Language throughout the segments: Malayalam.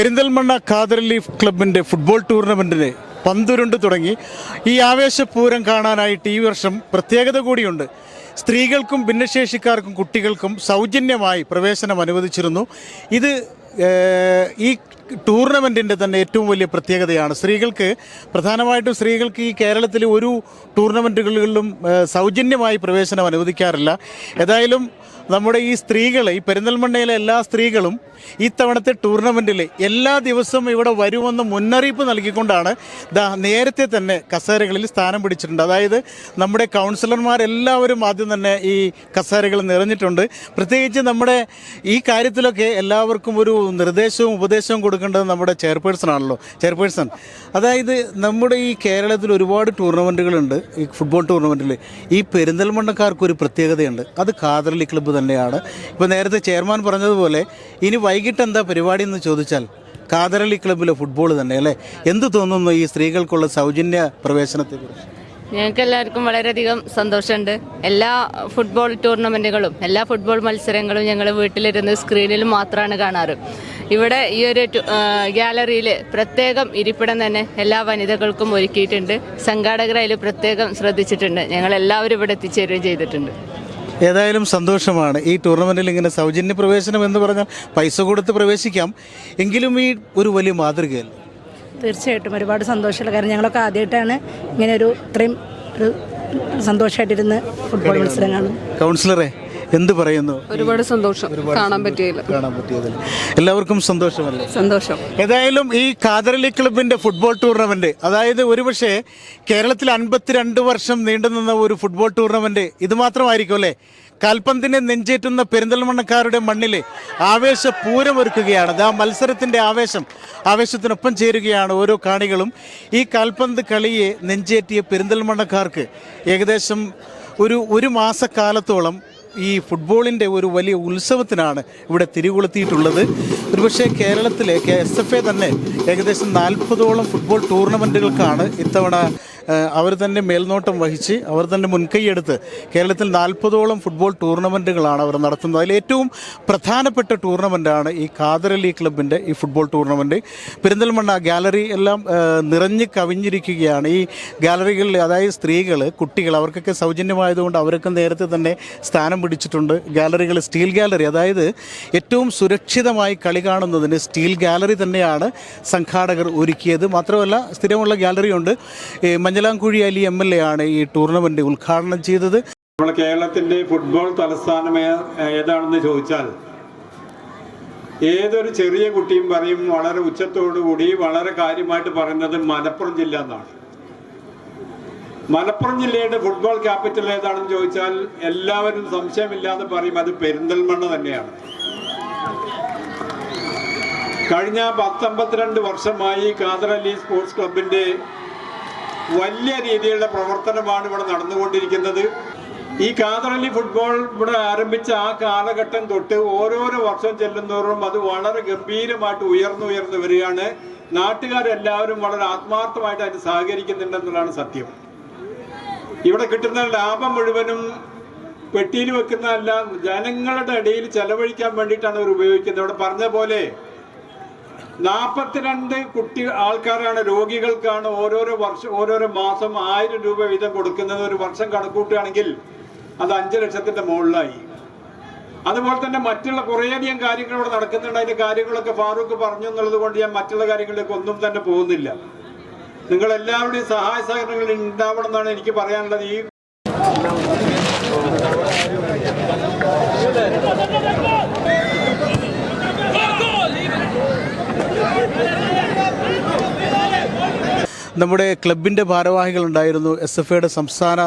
Perinthalmanna leaf ക്ലബിന്റെ ഫുട്ബോൾ ടൂർണമെന്റിന് പന്തുരുണ്ട് തുടങ്ങി. ഈ ആവേശപൂരം കാണാനായിട്ട് ഈ വർഷം പ്രത്യേകത കൂടിയുണ്ട്. സ്ത്രീകൾക്കും ഭിന്നശേഷിക്കാർക്കും കുട്ടികൾക്കും സൗജന്യമായി പ്രവേശനം അനുവദിച്ചിരുന്നു. ഇത് ഈ ടൂർണമെന്റിന്റെ തന്നെ ഏറ്റവും വലിയ പ്രത്യേകതയാണ്. സ്ത്രീകൾക്ക് പ്രധാനമായിട്ടും സ്ത്രീകൾക്ക് ഈ കേരളത്തിലെ ഒരു ടൂർണമെന്റുകളിലും സൗജന്യമായി പ്രവേശനം അനുവദിക്കാറില്ല. ഏതായാലും നമ്മുടെ ഈ സ്ത്രീകൾ ഈ പെരിന്തൽമണ്ണയിലെ എല്ലാ സ്ത്രീകളും ഇത്തവണത്തെ ടൂർണമെന്റിൽ എല്ലാ ദിവസവും ഇവിടെ വരുമെന്ന് മുന്നറിയിപ്പ് നൽകിക്കൊണ്ടാണ് നേരത്തെ തന്നെ കസേരകളിൽ സ്ഥാനം പിടിച്ചിട്ടുണ്ട്. അതായത് നമ്മുടെ കൗൺസിലർമാരെല്ലാവരും ആദ്യം തന്നെ ഈ കസേരകൾ നിറഞ്ഞിട്ടുണ്ട്. പ്രത്യേകിച്ച് നമ്മുടെ ഈ കാര്യത്തിലൊക്കെ എല്ലാവർക്കും ഒരു നിർദ്ദേശവും ഉപദേശവും കൊടുക്കേണ്ടത് നമ്മുടെ ചെയർപേഴ്സൺ ആണല്ലോ. ചെയർപേഴ്സൺ. അതായത് നമ്മുടെ ഈ കേരളത്തിൽ ഒരുപാട് ടൂർണമെന്റുകളുണ്ട് ഈ ഫുട്ബോൾ ടൂർണമെന്റിൽ ഈ പെരിന്തൽമണ്ണക്കാർക്ക് ഒരു പ്രത്യേകതയുണ്ട്. അത് കാതറലി ക്ലബ്ബ് തന്നെയാണ്. ഇപ്പോൾ നേരത്തെ ചെയർമാൻ പറഞ്ഞതുപോലെ ഇനി വൈകിട്ട് എന്താ പരിപാടി എന്ന് ചോദിച്ചാൽ കാതരളി ക്ലബ്ബിലെ ഫുട്ബോൾ തന്നെ അല്ലേ? എന്ത് തോന്നുന്നു ഈ സ്ത്രീകൾക്കുള്ള സൗജന്യ പ്രവേശനത്തെക്കുറിച്ച്? ഞങ്ങൾക്ക് എല്ലാവർക്കും വളരെയധികം സന്തോഷമുണ്ട്. എല്ലാ ഫുട്ബോൾ ടൂർണമെന്റുകളും എല്ലാ ഫുട്ബോൾ മത്സരങ്ങളും ഞങ്ങൾ വീട്ടിലിരുന്ന് സ്ക്രീനിൽ മാത്രമാണ് കാണാറ്. ഇവിടെ ഈ ഒരു ഗ്യാലറിയിൽ പ്രത്യേകം ഇരിപ്പിടം തന്നെ എല്ലാ വനിതകൾക്കും ഒരുക്കിയിട്ടുണ്ട്. സംഘാടകർ അതിൽ പ്രത്യേകം ശ്രദ്ധിച്ചിട്ടുണ്ട്. ഞങ്ങൾ എല്ലാവരും ഇവിടെ എത്തിച്ചേരുകയും ചെയ്തിട്ടുണ്ട്. ഏതായാലും സന്തോഷമാണ്. ഈ ടൂർണമെന്റിൽ ഇങ്ങനെ സൗജന്യ പ്രവേശനം എന്ന് പറഞ്ഞാൽ പൈസ കൊടുത്ത് പ്രവേശിക്കാം. എങ്കിലും ഈ ഒരു വലിയ മാതൃകയല്ല? തീർച്ചയായിട്ടും ഒരുപാട് സന്തോഷമുള്ള കാര്യം. ഞങ്ങളൊക്കെ ആദ്യമായിട്ടാണ് ഇങ്ങനെ ഒരു ഇത്രയും ഒരു സന്തോഷമായിട്ടിരുന്ന് ഫുട്ബോൾ മത്സരം കാണും കൗൺസിലറെ എന്ത് പറയുന്നു? ഒരുപാട് സന്തോഷം കാണാൻ പറ്റിയില്ല കാണാൻ പറ്റിയതിൽ. എല്ലാവർക്കും സന്തോഷമല്ലേ? സന്തോഷം. ഏതായാലും ഈ കാതറലി ക്ലബിന്റെ ഫുട്ബോൾ ടൂർണമെന്റ് അതായത് ഒരുപക്ഷെ കേരളത്തിൽ അൻപത്തിരണ്ട് വർഷം നീണ്ടുനിന്ന ഒരു ഫുട്ബോൾ ടൂർണമെന്റ് ഇത് മാത്രമായിരിക്കും അല്ലേ? കാൽപന്തിനെ നെഞ്ചേറ്റുന്ന പെരിന്തൽമണ്ണക്കാരുടെ മണ്ണിൽ ആവേശപൂരം ഒരുക്കുകയാണ്. ആ മത്സരത്തിന്റെ ആവേശം ആവേശത്തിനൊപ്പം ചേരുകയാണ് ഓരോ കാണികളും. ഈ കാൽപന്ത് കളിയെ നെഞ്ചേറ്റിയ പെരിന്തൽമണ്ണക്കാർക്ക് ഏകദേശം ഒരു ഒരു മാസക്കാലത്തോളം ഈ ഫുട്ബോളിന്റെ ഒരു വലിയ ഉത്സവത്തിനാണ് ഇവിടെ തിരികൊളുത്തിയിട്ടുള്ളത്. ഒരുപക്ഷെ കേരളത്തിലെ എസ് എഫ് എ തന്നെ ഏകദേശം നാൽപ്പതോളം ഫുട്ബോൾ ടൂർണമെന്റുകൾക്കാണ് ഇത്തവണ അവർ തന്നെ മേൽനോട്ടം വഹിച്ച് അവർ തന്നെ മുൻകൈയെടുത്ത് കേരളത്തിൽ നാൽപ്പതോളം ഫുട്ബോൾ ടൂർണമെന്റുകളാണ് അവർ നടത്തുന്നത്. അതിൽ ഏറ്റവും പ്രധാനപ്പെട്ട ടൂർണമെന്റാണ് ഈ കാതറലി ക്ലബിന്റെ ഈ ഫുട്ബോൾ ടൂർണമെന്റ് പെരിന്തൽമണ്ണ ഗാലറി എല്ലാം നിറഞ്ഞു കവിഞ്ഞിരിക്കുകയാണ്. ഈ ഗാലറികളിൽ അതായത് സ്ത്രീകൾ കുട്ടികൾ അവർക്കൊക്കെ സൗജന്യമായതുകൊണ്ട് അവരൊക്കെ നേരത്തെ തന്നെ സ്ഥാനം പിടിച്ചിട്ടുണ്ട്. ഗാലറികൾ സ്റ്റീൽ ഗാലറി. അതായത് ഏറ്റവും സുരക്ഷിതമായി കളി കാണുന്നതിന് സ്റ്റീൽ ഗാലറി തന്നെയാണ് സംഘാടകർ ഒരുക്കിയത്. മാത്രമല്ല സ്ഥിരമുള്ള ഗാലറിയുണ്ട്. Manjalamkuzhi Ali M L A ആണ് ഈ ടൂർണമെന്റ് ഉദ്ഘാടനം ചെയ്തത്. നമ്മുടെ കേരളത്തിന്റെ ഫുട്ബോൾ തലസ്ഥാനം ഏതാണെന്ന് ചോദിച്ചാൽ ഏതൊരു ചെറിയ കുട്ടിയും പറയും വളരെ ഉച്ചത്തോടുകൂടി വളരെ കാര്യമായിട്ട് പറയുന്നത് മലപ്പുറം ജില്ല എന്നാണ്. മലപ്പുറം ജില്ലയുടെ ഫുട്ബോൾ ക്യാപിറ്റൽ ഏതാണെന്ന് ചോദിച്ചാൽ എല്ലാവരും സംശയമില്ലാതെ പറയും അത് പെരിന്തൽമണ്ണ തന്നെയാണ്. കഴിഞ്ഞ പത്തൊമ്പത്തിരണ്ട് വർഷമായി ഖാദർ അലി സ്പോർട്സ് ക്ലബിന്റെ വലിയ രീതിയിലുള്ള പ്രവർത്തനമാണ് ഇവിടെ നടന്നുകൊണ്ടിരിക്കുന്നത്. ഈ കാതറലി ഫുട്ബോൾ ഇവിടെ ആരംഭിച്ച ആ കാലഘട്ടം തൊട്ട് ഓരോരോ വർഷം ചെല്ലുന്നവരും അത് വളരെ ഗംഭീരമായിട്ട് ഉയർന്നു ഉയർന്നു വരികയാണ്. നാട്ടുകാരെല്ലാവരും വളരെ ആത്മാർത്ഥമായിട്ട് അതിന് സഹകരിക്കുന്നുണ്ടെന്നുള്ളതാണ് സത്യം. ഇവിടെ കിട്ടുന്ന ലാഭം മുഴുവനും പെട്ടിയിൽ വെക്കുന്നതല്ല ജനങ്ങളുടെ ഇടയിൽ ചെലവഴിക്കാൻ വേണ്ടിയിട്ടാണ് അവർ ഉപയോഗിക്കുന്നത്. ഇവിടെ പറഞ്ഞ പോലെ നാൽപ്പത്തിരണ്ട് കുട്ടി ആൾക്കാരാണ് രോഗികൾക്കാണ് ഓരോരോ വർഷം ഓരോരോ മാസം ആയിരം രൂപ വീതം കൊടുക്കുന്നത്. ഒരു വർഷം കണക്കൂട്ടുകയാണെങ്കിൽ അത് അഞ്ച് ലക്ഷത്തിന്റെ മുകളിലായി. അതുപോലെ തന്നെ മറ്റുള്ള കുറേയധികം കാര്യങ്ങൾ ഇവിടെ നടക്കുന്നുണ്ട്. അതിന്റെ കാര്യങ്ങളൊക്കെ ഫാറൂഖ് പറഞ്ഞു എന്നുള്ളത് കൊണ്ട് ഞാൻ മറ്റുള്ള കാര്യങ്ങളിലേക്ക് ഒന്നും തന്നെ പോകുന്നില്ല. നിങ്ങൾ എല്ലാവരുടെയും സഹായ സഹകരണങ്ങൾ ഉണ്ടാവണം എന്നാണ് എനിക്ക് പറയാനുള്ളത്. ഈ നമ്മുടെ ക്ലബിന്റെ ഭാരവാഹികളുണ്ടായിരുന്നു എസ് എഫ് ഐയുടെ സംസ്ഥാന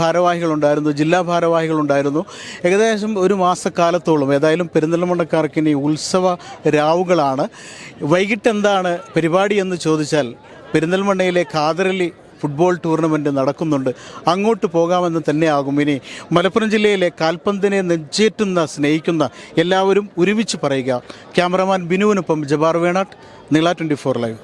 ഭാരവാഹികളുണ്ടായിരുന്നു ജില്ലാ ഭാരവാഹികളുണ്ടായിരുന്നു. ഏകദേശം ഒരു മാസക്കാലത്തോളം ഏതായാലും പെരിന്തൽമണ്ണക്കാർക്ക് ഇനി ഉത്സവ രാവുകളാണ്. വൈകിട്ട് എന്താണ് പരിപാടി എന്ന് ചോദിച്ചാൽ പെരിന്തൽമണ്ണയിലെ കാതറലി ഫുട്ബോൾ ടൂർണമെന്റ് നടക്കുന്നുണ്ട്. അങ്ങോട്ട് പോകാമെന്ന് തന്നെയാകും. ഇനി മലപ്പുറം ജില്ലയിലെ കാൽപന്തിനെ നെഞ്ചേറ്റുന്ന സ്നേഹിക്കുന്ന എല്ലാവരും ഒരുമിച്ച് പറയുക. ക്യാമറമാൻ ബിനുവിനൊപ്പം ജബാർ വേണാട്ട് നീള ട്വന്റി ഫോർ ലൈവ്.